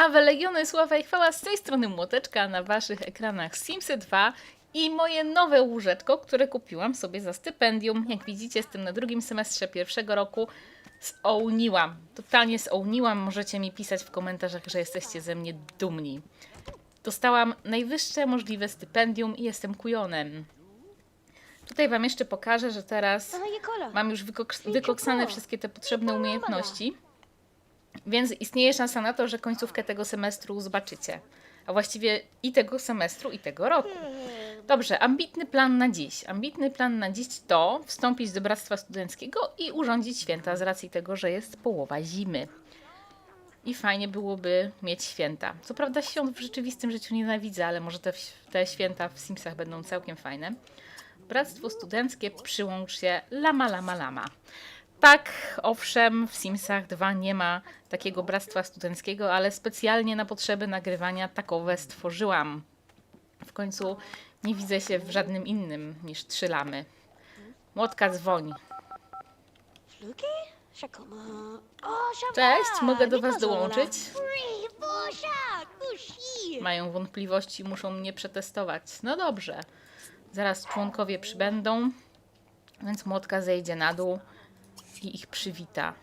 Awe Legiony, sława i chwała z tej strony Młoteczka na waszych ekranach Simsy 2 i moje nowe łóżeczko, które kupiłam sobie za stypendium. Jak widzicie, jestem na drugim semestrze pierwszego roku. Zołniłam, totalnie zołniłam. Możecie mi pisać w komentarzach, że jesteście ze mnie dumni. Dostałam najwyższe możliwe stypendium i jestem kujonem. Tutaj wam jeszcze pokażę, że teraz mam już wykoks- wykoksane wszystkie te potrzebne umiejętności. Więc istnieje szansa na to, że końcówkę tego semestru zobaczycie. A właściwie i tego semestru, i tego roku. Dobrze, ambitny plan na dziś. Ambitny plan na dziś to wstąpić do Bractwa Studenckiego i urządzić święta z racji tego, że jest połowa zimy. I fajnie byłoby mieć święta. Co prawda świąt w rzeczywistym życiu nienawidzę, ale może te, te święta w Simsach będą całkiem fajne. Bractwo Studenckie przyłącz się lama lama lama. Tak, owszem, w Simsach 2 nie ma takiego bractwa studenckiego, ale specjalnie na potrzeby nagrywania takowe stworzyłam. W końcu nie widzę się w żadnym innym niż trzy lamy. Młotka dzwoni. Cześć, mogę do was dołączyć? Mają wątpliwości, muszą mnie przetestować. No dobrze. Zaraz członkowie przybędą, więc młotka zejdzie na dół i ich przywita.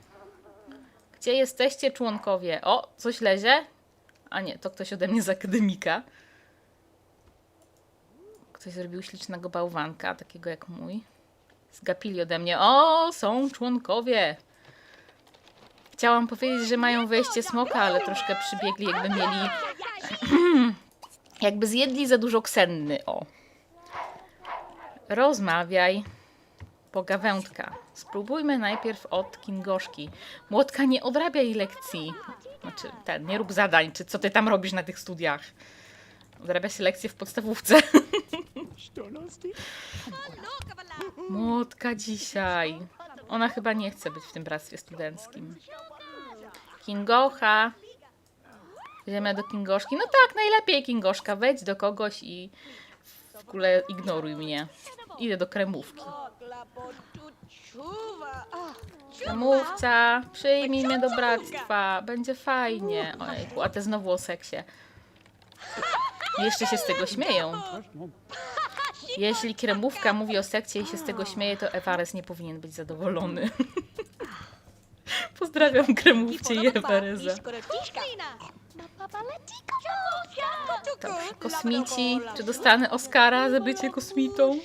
Gdzie jesteście, członkowie? O, coś lezie? A nie, to ktoś ode mnie z akademika. Ktoś zrobił ślicznego bałwanka, takiego jak mój. Zgapili ode mnie. O, są członkowie! Chciałam powiedzieć, że mają wejście smoka, ale troszkę przybiegli, jakby mieli jakby zjedli za dużo ksenny, o. Rozmawiaj. Pogawędka. Spróbujmy najpierw od Kingoszki. Młotka, nie odrabiaj lekcji. Znaczy, ten, nie rób zadań, czy co ty tam robisz na tych studiach. Odrabia się lekcje w podstawówce. Młotka dzisiaj. Ona chyba nie chce być w tym bractwie studenckim. Kingocha. Idziemy do Kingoszki. No tak, najlepiej Kingoszka. Wejdź do kogoś i w ogóle ignoruj mnie. Idę do kremówki. Kremówca, przyjmij mnie do bractwa. Będzie fajnie. Ojejku, a te znowu o seksie. Jeszcze się z tego śmieją. Jeśli kremówka mówi o sekcie i się z tego śmieje, to Ewares nie powinien być zadowolony. Pozdrawiam kremówcie i Ewareza. Kosmici. Czy dostanę Oscara za bycie kosmitą?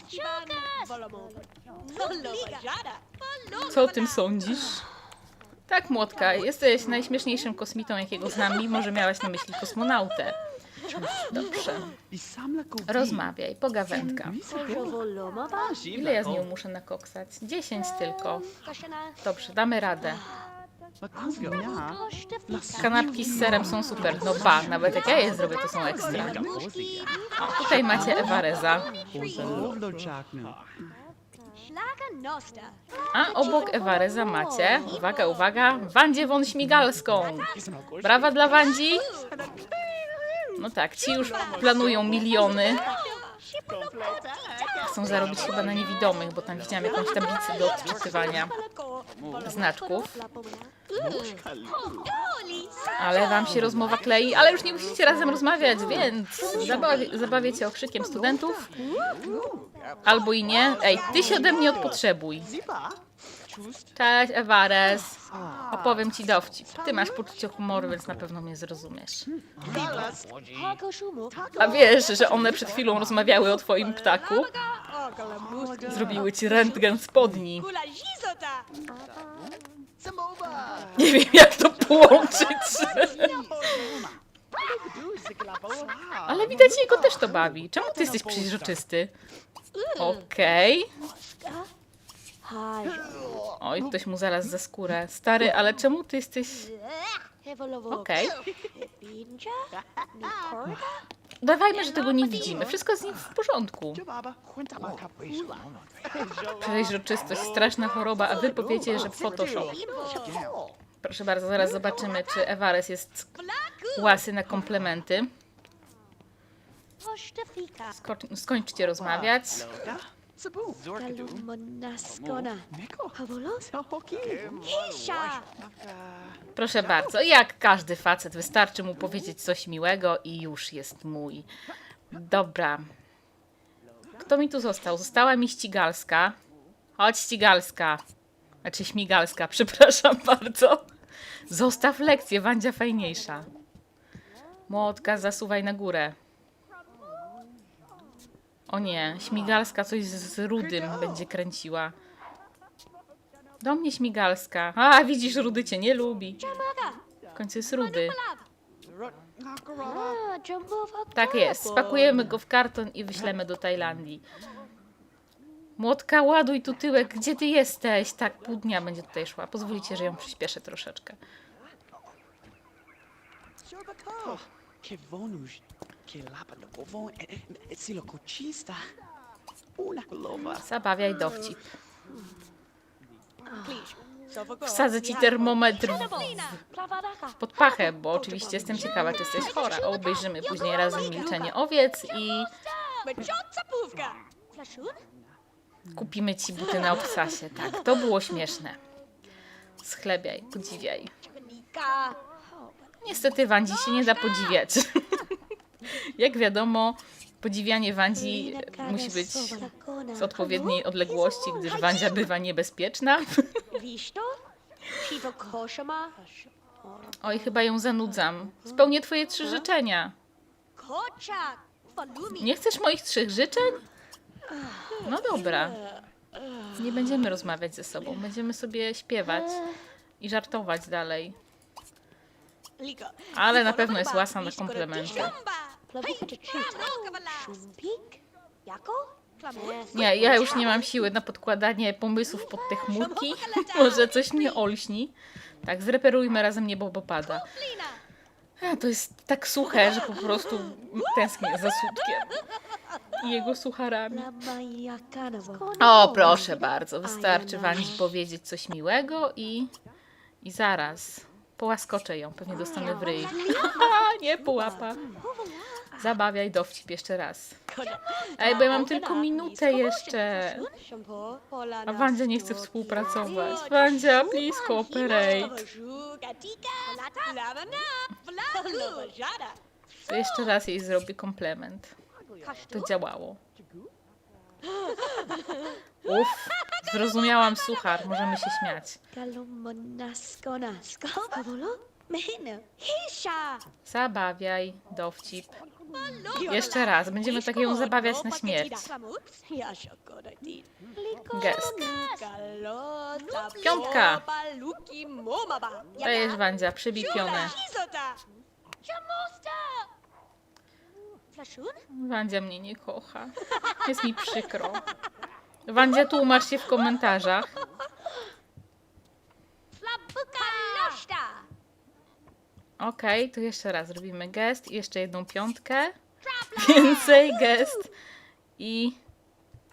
Co o tym sądzisz? Tak, Młotka, jesteś najśmieszniejszym kosmitą, jakiego znam, mimo że miałaś na myśli kosmonautę. Dobrze, rozmawiaj, pogawędka. Ile ja z nią muszę nakoksać? 10 tylko. Dobrze, damy radę. Kanapki z serem są super. No ba, nawet jak ja je zrobię, to są ekstra. O, tutaj macie Ewareza. A obok Ewareza macie, uwaga, uwaga, Wandzie von Śmigalską. Brawa dla Wandzi. No tak, ci już planują miliony. Chcą zarobić chyba na niewidomych, bo tam widziałam jakąś tablicę do odczytywania znaczków. Ale wam się rozmowa klei, ale już nie musicie razem rozmawiać, więc zabawię, zabawię cię okrzykiem studentów. Albo i nie. Ej, ty się ode mnie odpotrzebuj. Cześć, Ewares. Opowiem ci dowcip. Ty masz poczucie humoru, więc na pewno mnie zrozumiesz. A wiesz, że one przed chwilą rozmawiały o twoim ptaku? Zrobiły ci rentgen spodni. Nie wiem, jak to połączyć. Ale widać, jego też to bawi. Czemu ty jesteś przeźroczysty? Okej. Oj, ktoś mu zaraz za skórę. Stary, ale czemu ty jesteś... Okej. Dawajmy, że tego nie widzimy. Wszystko z nim w porządku. Przeźroczystość, straszna choroba, a wy powiecie, że Photoshop. Proszę bardzo, zaraz zobaczymy, czy Ewares jest łasy na komplementy. Skończcie rozmawiać. Kalumonaskona. Havolos? Hisha! Proszę bardzo, jak każdy facet, wystarczy mu powiedzieć coś miłego i już jest mój. Dobra. Kto mi tu został? Została mi ścigalska. Chodź, ścigalska. Znaczy śmigalska, przepraszam bardzo. Zostaw lekcję, Wandzia fajniejsza. Młotka, zasuwaj na górę. O nie, śmigalska coś z rudym będzie kręciła. Do mnie śmigalska. A, widzisz, rudy cię nie lubi. W końcu jest rudy. Tak jest. Spakujemy go w karton i wyślemy do Tajlandii. Młotka, ładuj tu tyłek. Gdzie ty jesteś? Tak, pół dnia będzie tutaj szła. Pozwolicie, że ją przyspieszę troszeczkę. Che bonus, che lapa lo povon, si lo cochista. Una glova. Zabawiaj dowcip. Wsadzę ci termometr w, pod pachę, bo oczywiście jestem ciekawa, czy jesteś chora. Obejrzymy później razem milczenie owiec i kupimy ci buty na obcasie. Tak, to było śmieszne. Schlebiaj, podziwiaj. Niestety Wandzi się nie da podziwiać. Jak wiadomo, podziwianie Wandzi musi być z odpowiedniej odległości, gdyż Wandzia bywa niebezpieczna. Oj, chyba ją zanudzam. Spełnię twoje trzy życzenia. Nie chcesz moich trzech życzeń? No dobra. Nie będziemy rozmawiać ze sobą. Będziemy sobie śpiewać i żartować dalej. Ale na pewno jest łasa na komplementy. Nie, ja już nie mam siły na podkładanie pomysłów pod te chmurki. Może coś mnie olśni. Tak, zreperujmy razem niebo, bo pada. A, to jest tak suche, że po prostu tęsknię za sutkiem i jego sucharami. O, proszę bardzo, wystarczy Wani powiedzieć coś miłego i, i zaraz połaskoczę ją, pewnie dostanę w ryj. nie pułapa. Zabawiaj dowcip jeszcze raz. Ej, bo ja mam tylko minutę jeszcze. A Wandzia nie chce współpracować. Wandzia, please cooperate. To jeszcze raz jej zrobię komplement. To działało. Uff, zrozumiałam suchar, możemy się śmiać. Zabawiaj, dowcip. Jeszcze raz, będziemy tak ją zabawiać na śmierć. Gest. Piątka. Dajesz Wandzia, przybij pionę. Wandzia mnie nie kocha. Jest mi przykro. Wandzia, tłumacz się w komentarzach. Okej, to jeszcze raz robimy gest i jeszcze jedną piątkę. Więcej gest i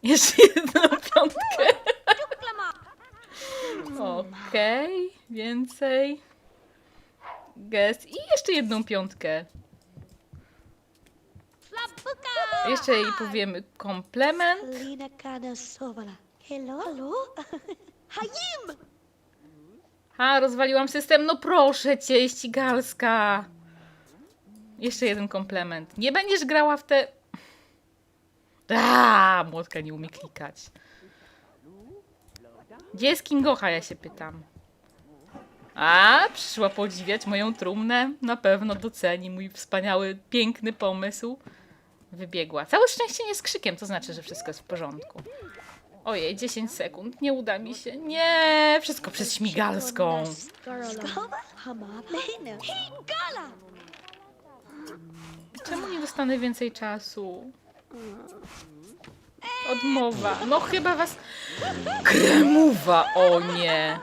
jeszcze jedną piątkę. Okej, więcej gest i jeszcze jedną piątkę. Jeszcze jej powiemy komplement. Lina. Hello? Hello? Hayim! A, rozwaliłam system. No proszę cię, ścigalska. Jeszcze jeden komplement. Nie będziesz grała w te. A, młotka nie umie klikać. Gdzie jest Kingocha, ja się pytam. A, przyszła podziwiać moją trumnę. Na pewno doceni mój wspaniały, piękny pomysł. Wybiegła. Całe szczęście nie z krzykiem, to znaczy, że wszystko jest w porządku. Ojej, 10 sekund. Nie uda mi się. Nie, wszystko przez śmigalską. Czemu nie dostanę więcej czasu? Odmowa. No chyba was. Kremowa! O nie!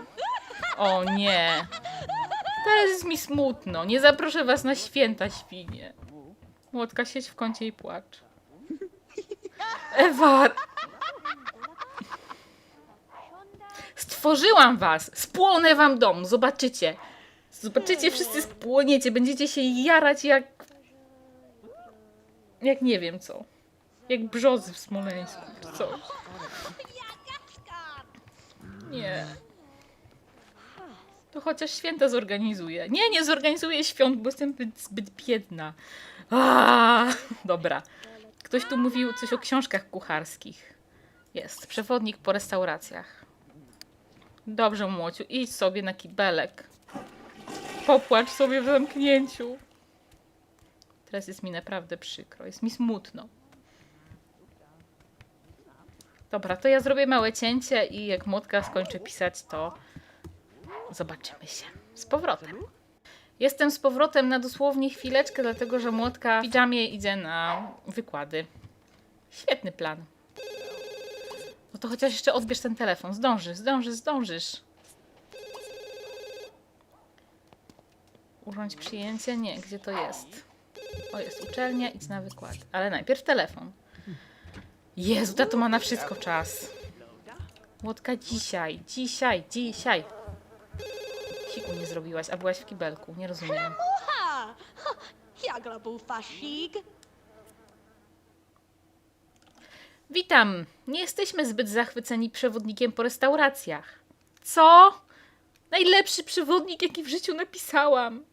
O nie! Teraz jest mi smutno. Nie zaproszę was na święta świnie. Młotka, siedź w kącie i płacz. Ewa! Stworzyłam was! Spłonę wam dom! Zobaczycie! Zobaczycie, wszyscy spłoniecie. Będziecie się jarać jak jak nie wiem co. Jak brzozy w Smoleńsku, czy coś. Nie. To chociaż święta zorganizuję. Nie, nie zorganizuję świąt, bo jestem zbyt, zbyt biedna. Aaaa, dobra. Ktoś tu mówił coś o książkach kucharskich. Jest, przewodnik po restauracjach. Dobrze, Młociu, idź sobie na kibelek. Popłacz sobie w zamknięciu. Teraz jest mi naprawdę przykro, jest mi smutno. Dobra, to ja zrobię małe cięcie i jak młotka skończy pisać, to zobaczymy się z powrotem. Jestem z powrotem na dosłownie chwileczkę, dlatego że młotka w pijamie idzie na wykłady. Świetny plan. No to chociaż jeszcze odbierz ten telefon. Zdążysz, zdążysz, zdążysz. Urządź przyjęcie? Nie, gdzie to jest? O, jest uczelnia, idź na wykład. Ale najpierw telefon. Jezu, to ma na wszystko czas. Młotka dzisiaj, dzisiaj, dzisiaj. Siku nie zrobiłaś, a byłaś w kibelku. Nie rozumiem. Ha! Jagla bufashig. Witam! Nie jesteśmy zbyt zachwyceni przewodnikiem po restauracjach. Co? Najlepszy przewodnik, jaki w życiu napisałam.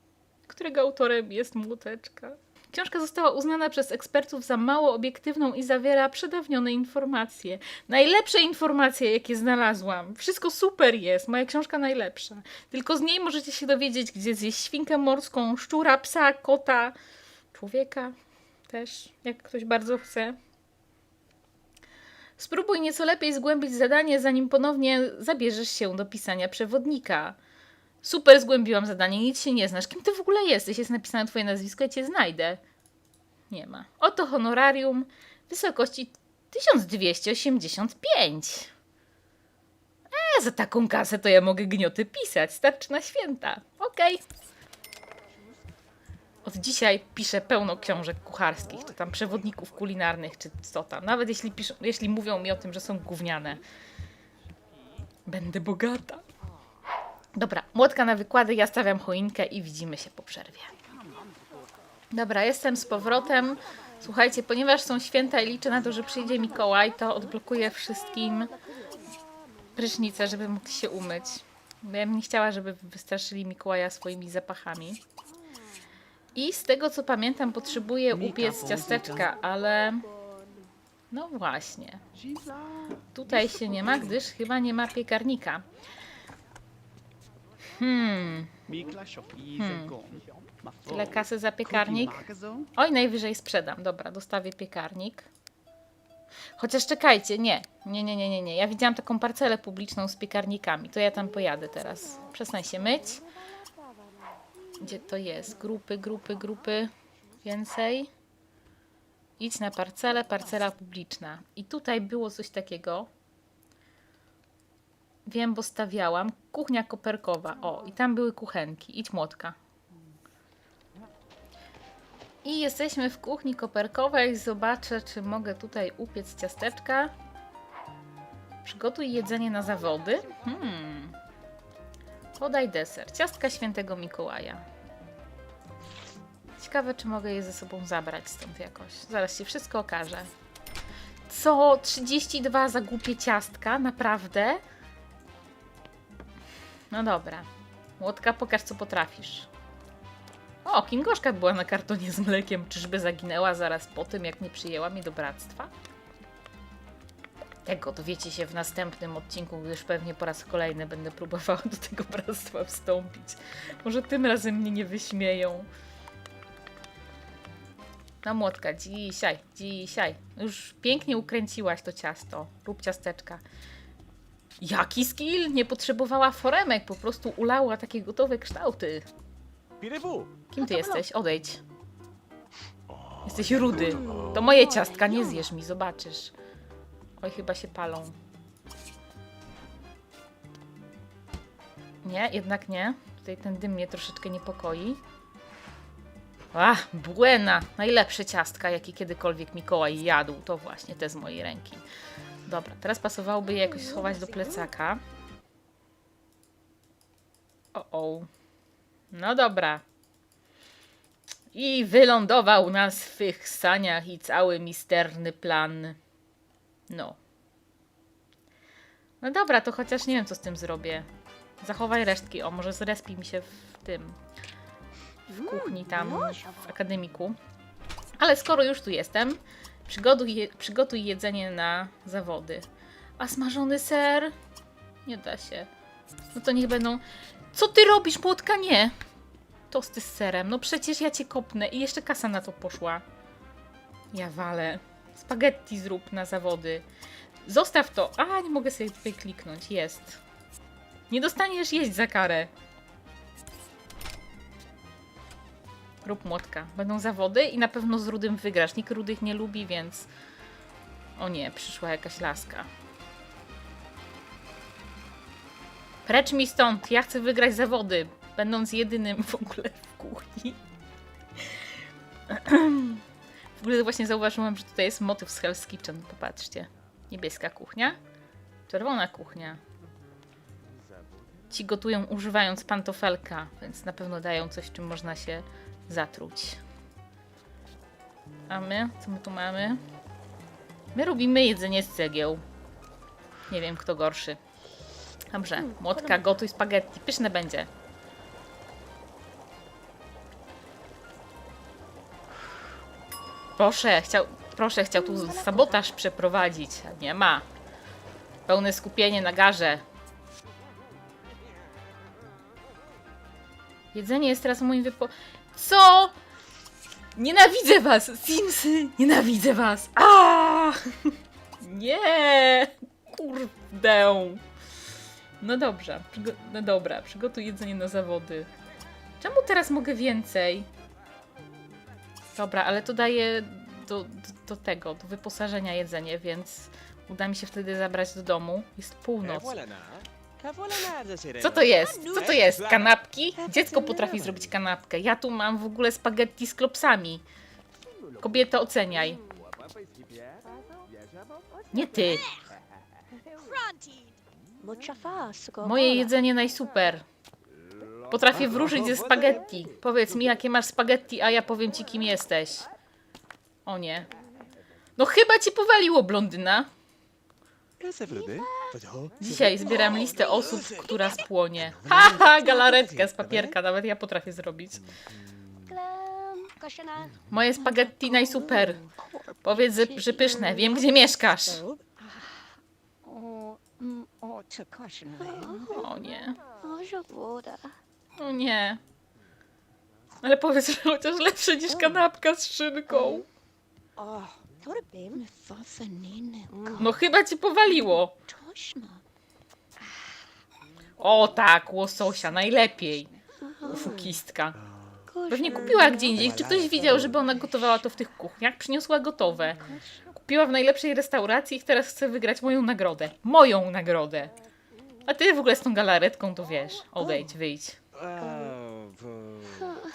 Którego autorem jest młoteczka. Książka została uznana przez ekspertów za mało obiektywną i zawiera przedawnione informacje. Najlepsze informacje, jakie znalazłam. Wszystko super jest. Moja książka najlepsza. Tylko z niej możecie się dowiedzieć, gdzie zjeść świnkę morską, szczura, psa, kota, człowieka też, jak ktoś bardzo chce. Spróbuj nieco lepiej zgłębić zadanie, zanim ponownie zabierzesz się do pisania przewodnika. Super, zgłębiłam zadanie, nic się nie znasz. Kim ty w ogóle jesteś? Jest napisane twoje nazwisko, ja cię znajdę. Nie ma. Oto honorarium wysokości 1285. E, za taką kasę to ja mogę gnioty pisać. Starczy na święta. Okej. Od dzisiaj piszę pełno książek kucharskich, czy tam przewodników kulinarnych, czy co tam. Nawet jeśli, piszą, jeśli mówią mi o tym, że są gówniane. Będę bogata. Dobra, młotka na wykłady, ja stawiam choinkę i widzimy się po przerwie. Dobra, jestem z powrotem. Słuchajcie, ponieważ są święta i liczę na to, że przyjdzie Mikołaj, to odblokuję wszystkim prysznicę, żeby mógł się umyć. Bo ja bym nie chciała, żeby wystraszyli Mikołaja swoimi zapachami. I z tego co pamiętam, potrzebuję upiec ciasteczka, ale. No właśnie. Tutaj się nie ma, gdyż chyba nie ma piekarnika. Hmm, tyle kasy za piekarnik. Oj, najwyżej sprzedam. Dobra, dostawię piekarnik. Chociaż czekajcie, nie. Nie, nie, nie, nie, nie. Ja widziałam taką parcelę publiczną z piekarnikami. To ja tam pojadę teraz. Przestań się myć. Gdzie to jest? Grupy, grupy, grupy. Więcej. Idź na parcelę, parcela publiczna. I tutaj było coś takiego. Wiem, bo stawiałam. Kuchnia koperkowa. O, i tam były kuchenki. Idź młotka. I jesteśmy w kuchni koperkowej. Zobaczę, czy mogę tutaj upiec ciasteczka. Przygotuj jedzenie na zawody. Hmm. Podaj deser. Ciastka świętego Mikołaja. Ciekawe, czy mogę je ze sobą zabrać stąd jakoś. Zaraz się wszystko okaże. Co? 32 za głupie ciastka? Naprawdę? No dobra. Młotka, pokaż co potrafisz. O, Kingoszka była na kartonie z mlekiem. Czyżby zaginęła zaraz po tym, jak nie przyjęła mnie do bractwa? Tego dowiecie się w następnym odcinku, gdyż pewnie po raz kolejny będę próbowała do tego bractwa wstąpić. Może tym razem mnie nie wyśmieją. No młotka, dzisiaj, dzisiaj. Już pięknie ukręciłaś to ciasto. Rób ciasteczka. Jaki skill? Nie potrzebowała foremek, po prostu ulała takie gotowe kształty. Kim ty jesteś? Odejdź. Jesteś rudy. To moje ciastka, nie zjesz mi, zobaczysz. Oj, chyba się palą. Nie, jednak nie. Tutaj ten dym mnie troszeczkę niepokoi. A, buena! Najlepsze ciastka, jakie kiedykolwiek Mikołaj jadł. To właśnie te z mojej ręki. Dobra, teraz pasowałoby je jakoś schować do plecaka. O, o. No dobra. I wylądował na swych saniach i cały misterny plan. No. No dobra, to chociaż nie wiem, co z tym zrobię. Zachowaj resztki. O, może zrespi mi się w tym. W kuchni tam, w akademiku. Ale skoro już tu jestem, przygotuj, je, przygotuj jedzenie na zawody. A smażony ser? Nie da się. No to niech będą. Co ty robisz, młotka? Nie! Tosty z serem. No przecież ja cię kopnę i jeszcze kasa na to poszła. Ja walę. Spaghetti zrób na zawody. Zostaw to. A, nie mogę sobie tutaj kliknąć. Jest. Nie dostaniesz jeść za karę. Rób młotka. Będą zawody i na pewno z rudym wygrasz. Nikt rudych nie lubi, więc. O nie, przyszła jakaś laska. Precz mi stąd. Ja chcę wygrać zawody. Będąc jedynym w ogóle w kuchni. W ogóle właśnie zauważyłam, że tutaj jest motyw z Hell's Kitchen. Popatrzcie. Niebieska kuchnia, czerwona kuchnia. Ci gotują używając pantofelka, więc na pewno dają coś, czym można się zatruć. A my? Co my tu mamy? My robimy jedzenie z cegieł. Nie wiem, kto gorszy. Dobrze, młotka, gotuj spaghetti. Pyszne będzie. Proszę, chciał, proszę, chciał tu sabotaż przeprowadzić. A nie ma. Pełne skupienie na garze. Jedzenie jest teraz moim wypo... Co? Nienawidzę was! Simsy! Nienawidzę was! A! Nie! Kurde! No dobrze, no dobra, przygotuj jedzenie na zawody. Czemu teraz mogę więcej? Dobra, ale to daje do, do, do tego, do wyposażenia jedzenie, więc uda mi się wtedy zabrać do domu. Jest północ. Co to jest? Co to jest? Kanapki? Dziecko potrafi zrobić kanapkę. Ja tu mam w ogóle spaghetti z klopsami. Kobieto, oceniaj. Nie ty. Moje jedzenie najsuper. Potrafię wróżyć ze spaghetti. Powiedz mi, jakie masz spaghetti, a ja powiem ci, kim jesteś. O nie. No chyba ci powaliło, blondyna. Dzisiaj zbieram listę osób, która spłonie. Haha, galaretkę z papierka, nawet ja potrafię zrobić. Moje spaghetti najsuper. Powiedz, że, że pyszne. Wiem, gdzie mieszkasz. O nie. O nie. Ale powiedz, że chociaż lepsze niż kanapka z szynką. No chyba ci powaliło. O tak, łososia, najlepiej. Oszukistka. Pewnie kupiła gdzie indziej. Czy ktoś widział, żeby ona gotowała to w tych kuchniach? Przyniosła gotowe. Kupiła w najlepszej restauracji i teraz chce wygrać moją nagrodę. Moją nagrodę. A ty w ogóle z tą galaretką to wiesz. Odejdź, wyjdź.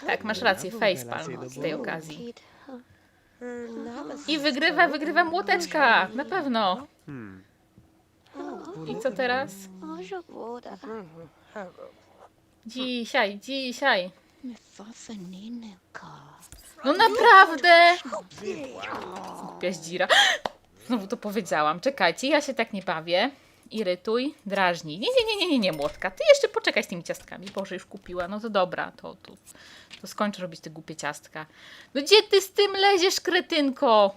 Tak, masz rację, facepalm z tej okazji. I wygrywa, wygrywa młoteczka, na pewno. I co teraz? Dzisiaj, dzisiaj. No naprawdę! Głupia zdzira. Znowu to powiedziałam. Czekajcie, ja się tak nie bawię. Irytuj, drażnij. Nie, nie, nie, nie, nie, nie, młotka. Ty jeszcze poczekaj z tymi ciastkami. Boże, już kupiła. No to dobra, to, to, to skończę robić te głupie ciastka. No gdzie ty z tym leziesz, kretynko?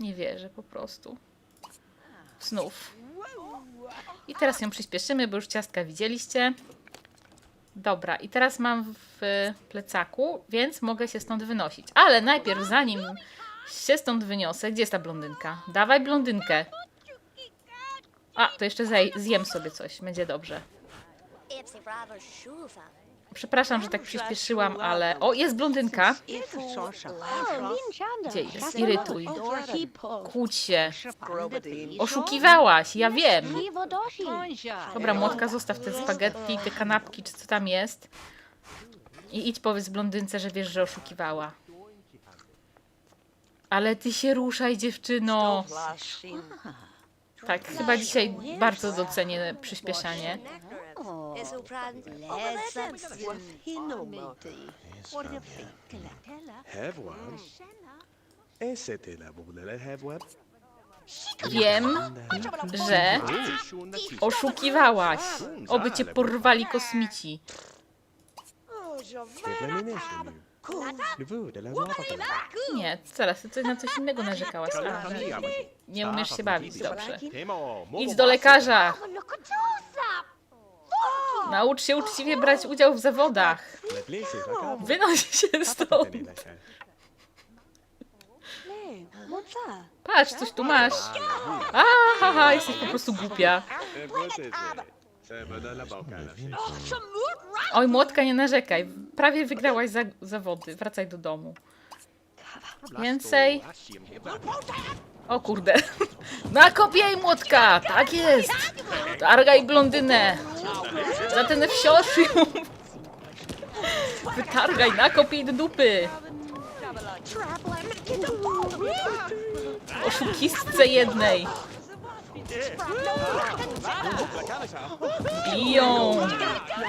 Nie wierzę po prostu. Znów. I teraz ją przyspieszymy, bo już ciastka widzieliście. Dobra, i teraz mam w plecaku, więc mogę się stąd wynosić. Ale najpierw, zanim się stąd wyniosę, gdzie jest ta blondynka? Dawaj blondynkę. A, to jeszcze zjem sobie coś, będzie dobrze. Przepraszam, że tak przyspieszyłam, ale... O, jest blondynka. Gdzie jest? Irytuj. Kłóć się. Oszukiwałaś, ja wiem. Dobra, młotka, zostaw te spaghetti, te kanapki, czy co tam jest. I idź powiedz blondynce, że wiesz, że oszukiwała. Ale ty się ruszaj, dziewczyno. Tak, chyba dzisiaj bardzo docenię przyspieszanie. Have one. Et c'était la boule have one. Wiem, że oszukiwałaś. Oby cię porwali kosmici. Nie, zaraz, ty coś na coś innego narzekałaś. A, nie umiesz się bawić dobrze. Idź do lekarza. Naucz się uczciwie brać udział w zawodach. Wynoś się stąd. Patrz, coś tu masz. A, haha, jesteś po prostu głupia. Oj, młotka, nie narzekaj. Prawie wygrałaś za zawody. Wracaj do domu. Więcej. O kurde. Nakopiej młotka! Tak jest! Targaj blondynę! Za ten wsioszył! Wytargaj, nakopiej do dupy! Oszukistce jednej! Biją!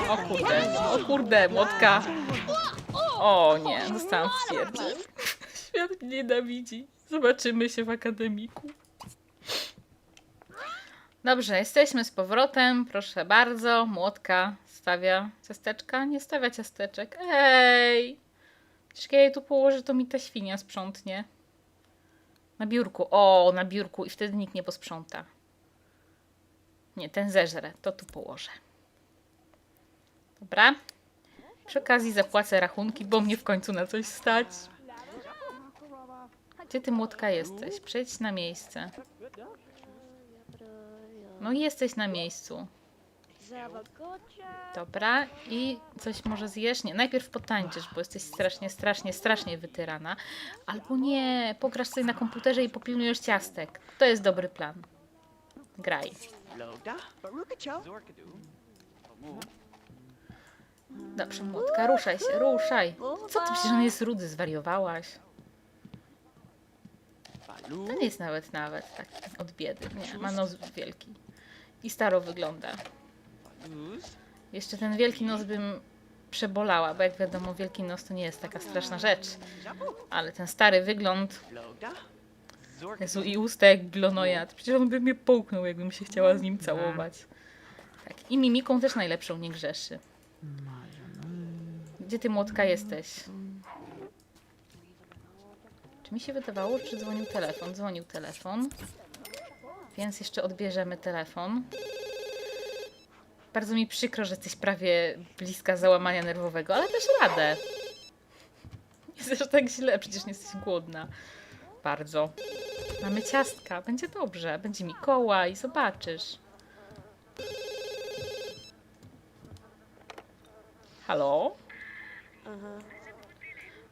O kurde, o kurde, młotka! O nie, zostałam w. Świat mnie nienawidzi. Zobaczymy się w akademiku. Dobrze, jesteśmy z powrotem. Proszę bardzo. Młotka stawia ciasteczka. Nie stawia ciasteczek. Ej! Jak ja je tu położę, to mi ta świnia sprzątnie. Na biurku. O, na biurku. I wtedy nikt nie posprząta. Nie, ten zeżrę. To tu położę. Dobra. Przy okazji zapłacę rachunki, bo mnie w końcu na coś stać. Gdzie ty młotka jesteś? Przejdź na miejsce. No jesteś na miejscu. Dobra, i coś może zjesz? Nie, najpierw potańczysz, bo jesteś strasznie, strasznie, strasznie wytyrana. Albo nie, pograsz sobie na komputerze i popilnujesz ciastek. To jest dobry plan. Graj. Dobrze, młotka, ruszaj się, ruszaj. Co ty, przecież on jest rudy, zwariowałaś. To nie jest nawet, nawet tak od biedy. Nie, ma nos wielki. I staro wygląda. Jeszcze ten wielki nos bym przebolała, bo jak wiadomo, wielki nos to nie jest taka straszna rzecz. Ale ten stary wygląd. Jezu, i usta jak glonojad. Przecież on by mnie połknął, jakbym się chciała z nim całować. Tak, i mimiką też najlepszą nie grzeszy. Gdzie ty, młotka, jesteś? Czy mi się wydawało, czy dzwonił telefon? Dzwonił telefon. Więc jeszcze odbierzemy telefon. Bardzo mi przykro, że jesteś prawie bliska załamania nerwowego, ale też radę. Nie jest aż tak źle, przecież nie jesteś głodna. Bardzo. Mamy ciastka, będzie dobrze. Będzie Mikołaj, zobaczysz. Halo?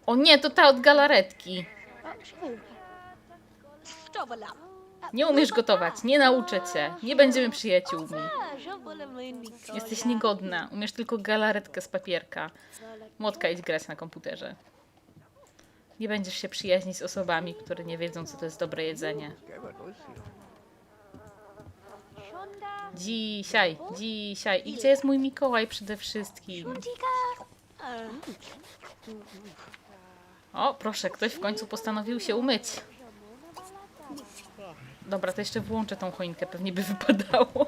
O nie, to ta od galaretki. Nie umiesz gotować, nie nauczę cię. Nie będziemy przyjaciółmi. Jesteś niegodna, umiesz tylko galaretkę z papierka. Młotka idź grać na komputerze. Nie będziesz się przyjaźnić z osobami, które nie wiedzą, co to jest dobre jedzenie. Dzisiaj, dzisiaj. I gdzie jest mój Mikołaj przede wszystkim? O, proszę, ktoś w końcu postanowił się umyć. Dobra, to jeszcze włączę tą choinkę, pewnie by wypadało.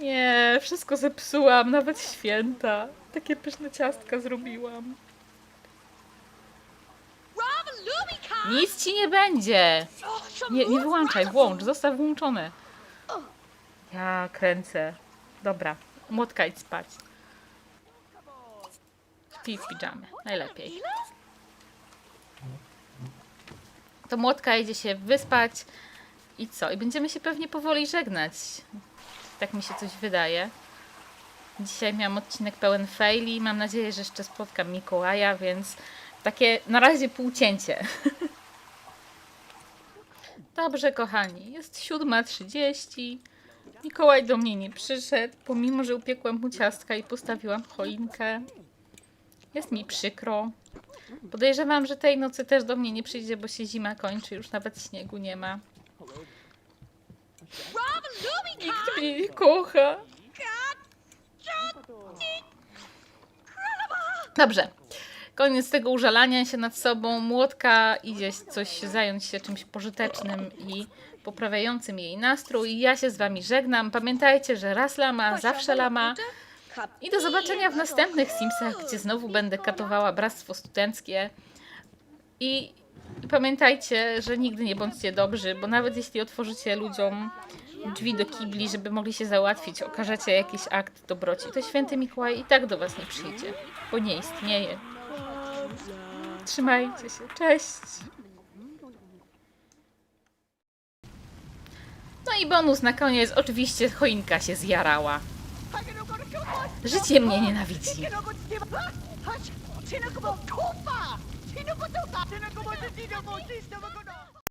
Nie, wszystko zepsułam, nawet święta. Takie pyszne ciastka zrobiłam. Nic ci nie będzie. Nie, nie wyłączaj, włącz, zostaw włączone. Ja kręcę. Dobra, młotka idź spać. Śpi w piżamie, najlepiej. To młotka idzie się wyspać i co? I będziemy się pewnie powoli żegnać. Tak mi się coś wydaje. Dzisiaj miałam odcinek pełen faili. Mam nadzieję, że jeszcze spotkam Mikołaja, więc takie na razie półcięcie. Dobrze, kochani. Jest 7.30. Mikołaj do mnie nie przyszedł, pomimo, że upiekłam mu ciastka i postawiłam choinkę. Jest mi przykro. Podejrzewam, że tej nocy też do mnie nie przyjdzie, bo się zima kończy, już nawet śniegu nie ma. Nikt mnie nie kocha. Dobrze. Koniec tego użalania się nad sobą. Młotka idzie coś zająć się czymś pożytecznym i poprawiającym jej nastrój. Ja się z wami żegnam. Pamiętajcie, że raz lama, zawsze lama. I do zobaczenia w następnych Simsach, gdzie znowu będę katowała bractwo studenckie. I, pamiętajcie, że nigdy nie bądźcie dobrzy, bo nawet jeśli otworzycie ludziom drzwi do kibli, żeby mogli się załatwić, okażecie jakiś akt dobroci, to święty Mikołaj i tak do was nie przyjdzie, bo nie istnieje. Trzymajcie się, cześć! No i bonus na koniec, oczywiście choinka się zjarała. Życie mnie nienawidzi.